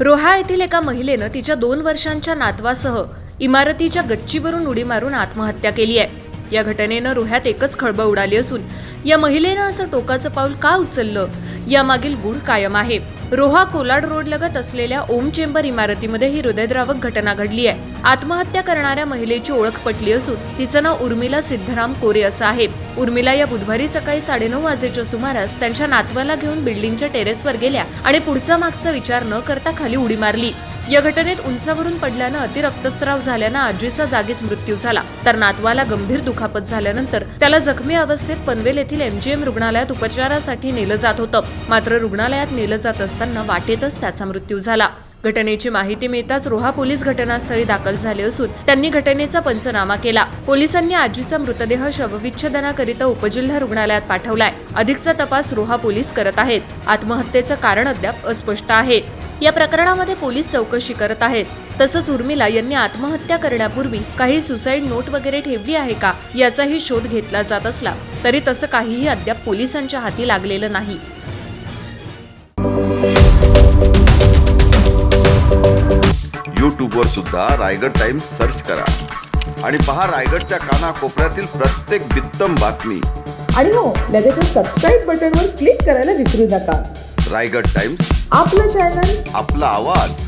रोहा येथील एका महिलेनं तिच्या दोन वर्षांच्या नातवासह इमारतीच्या गच्चीवरून उडी मारून आत्महत्या केली आहे. या घटनेनं रोह्यात एकच खळबळ उडाली असून या महिलेनं असं टोकाचं पाऊल का उचललं? यामागील गुढ कायम आहे. रोहा कोलाड रोड लगत असलेल्या ओम चेंबर इमारतीमध्ये ही हृदयद्रावक घटना घडली आहे. आत्महत्या करणाऱ्या महिलेची ओळख पटली असून तिचं नाव उर्मिला सिद्धराम कोरे असं आहे. उर्मिला या बुधवारी सकाळी साडेनऊ वाजेच्या सुमारास त्यांच्या नातवाला घेऊन बिल्डिंगच्या टेरेसवर गेल्या आणि पुढचा मागचा विचार न करता खाली उडी मारली. या घटनेत उंचावरून पडल्यानं अतिरक्तस्त्राव झाल्यानं आजीचा जागीच मृत्यू झाला. तर नातवाला गंभीर दुखापत झाल्यानंतर त्याला जखमी अवस्थेत पनवेल येथील एमजीएम रुग्णालयात उपचारासाठी नेलं जात होतं. मात्र रुग्णालयात नेलं जात असताना वाटेतच त्याचा मृत्यू झाला. घटनेची माहिती मिळताच रोहा पोलीस घटनास्थळी दाखल झाले असून त्यांनी घटनेचा पंचनामा केला. पोलिसांनी आजीचा मृतदेह शवविच्छेदनाकरिता उपजिल्हा रुग्णालयात पाठवलाय. अधिकचा तपास रोहा पोलीस करत आहेत. आत्महत्येचं कारण अद्याप अस्पष्ट आहे. या प्रकरणामध्ये पोलीस चौकशी करत आहेत. तसंच उर्मिला यांनी आत्महत्या करण्यापूर्वी काही सुसाईड नोट वगैरे ठेवली आहे का? याचाही शोध घेतला जात असला तरी तसं काहीही अद्याप पोलिसांच्या हाती लागलेलं नाही. यूट्यूबवर सुद्धा रायगड टाइम्स सर्च करा. आणि पहा रायगडच्या कानाकोपऱ्यातील प्रत्येक बित्तम बातमी. आणि हो लगेचच सबस्क्राईब बटनवर क्लिक करायला विसरू नका. रायगड टाइम्स. आपलं चॅनल. आपला आवाज.